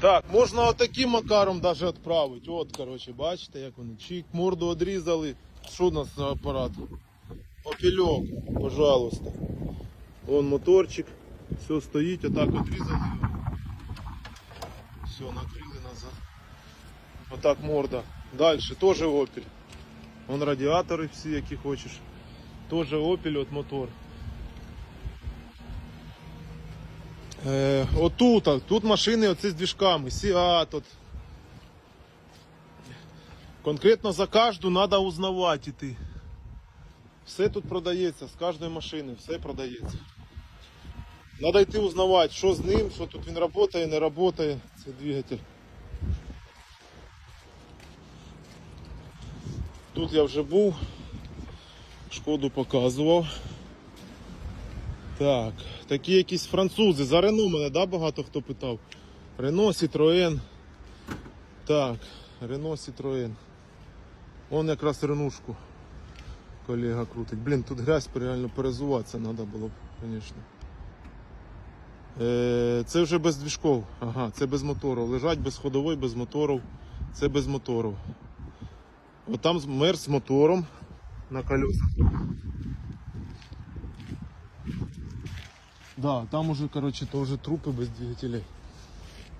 Так, можна отаким макаром даже відправити. От, коротше, бачите, як вони. Чик, морду одрізали. Що у нас за апарат? Опільок, пожалуйста. Вон моторчик. Все стоїть, отак одрізали його. Все, накрили назад. Отак морда. Далі теж опіль. Вон радіатори всі, які хочеш. Теж опіль от мотор. Е, отут, тут машини оці з двіжками, Seat. От. Конкретно за кожну треба узнавати іти. Все тут продається, з кожної машини, все продається. Треба йти узнавати, що з ним, що тут він працює, не працює, цей двигатель. Тут я вже був, шкоду показував. Так, такі якісь французи. За Рено мене, да, багато хто питав. Рено, Citroën. Так, Рено, Citroën. Он якраз Ренушку колега крутить. Блін, тут грязь реально перезуватися треба було б, звісно. Е, це вже без двіжков. Ага, це без моторів. Лежать без ходової, без моторів. Це без моторів. От там мер з мотором на колесах. Да, там уже, короче, то вже трупи без двигателей.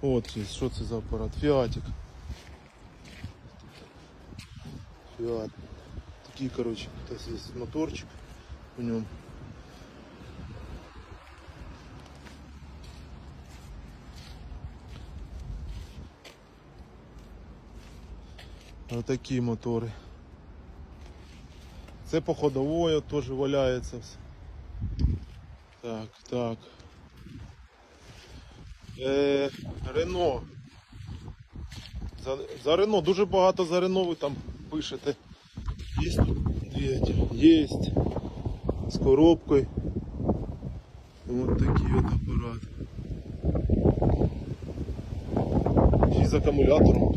От є, що це за апарат? Фіатик. Фіат. Такий, короче, тут є моторчик в ньому. Отакі мотори. Це по ходової теж валяється все. Так, так. Е, Рено. За, за Рено, дуже багато за Рено ви там пишете. Є? Є. З коробкою. Вот такий от апарат. І з акумулятором.